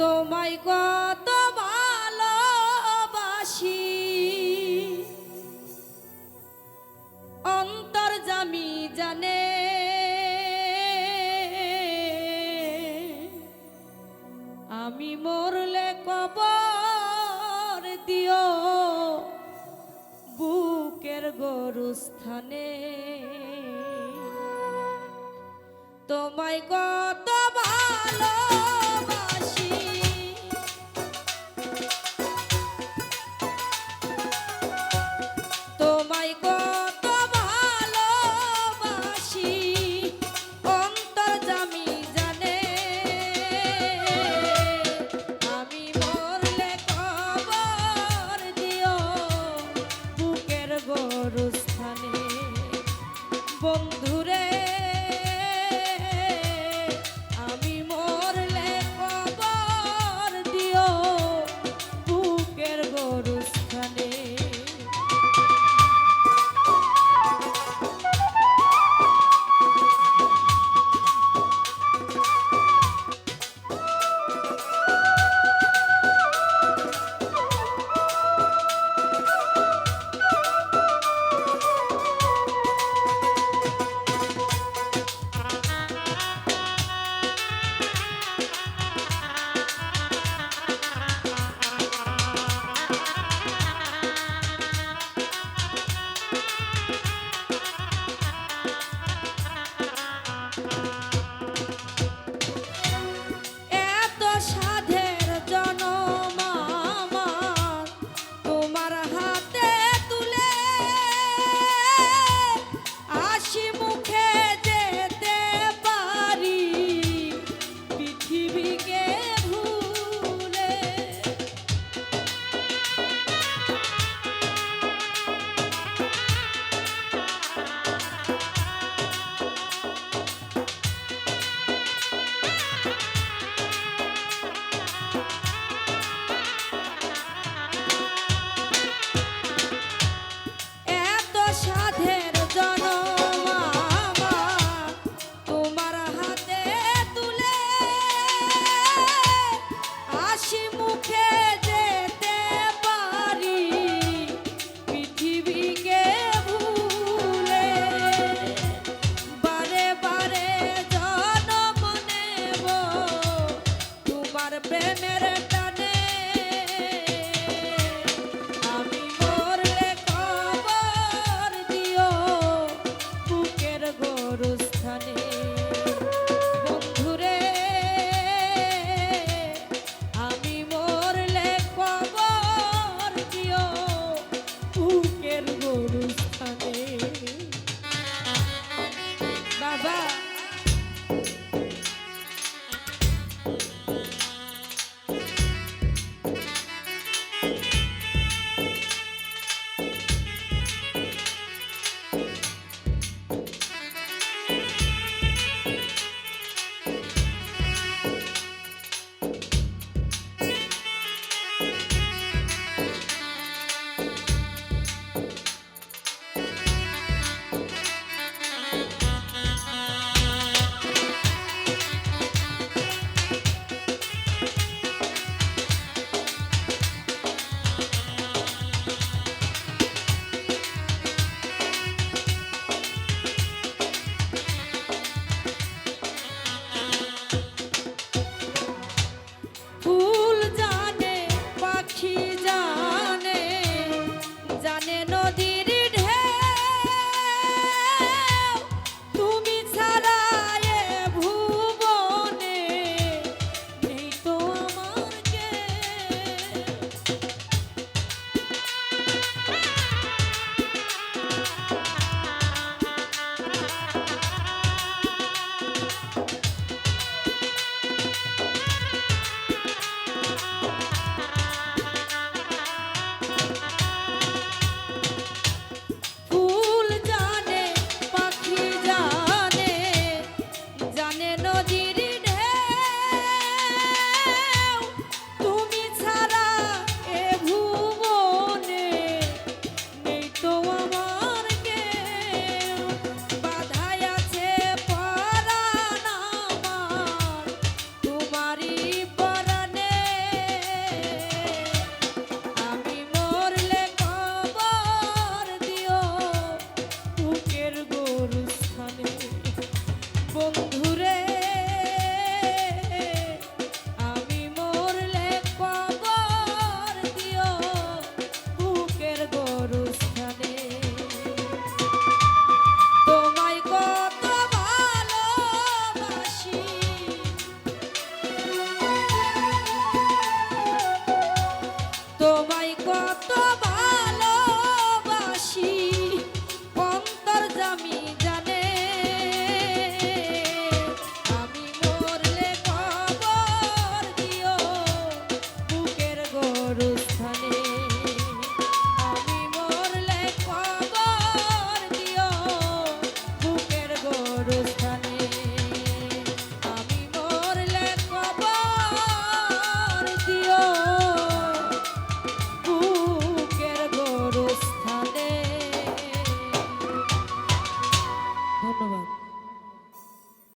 তোমায় কত ভালোবাসি। অন্তর জামি জানে। আমি মরলে কবর দিও বুকের গরুস্থানে। তোমায় কত ভালোবাসি তোমায়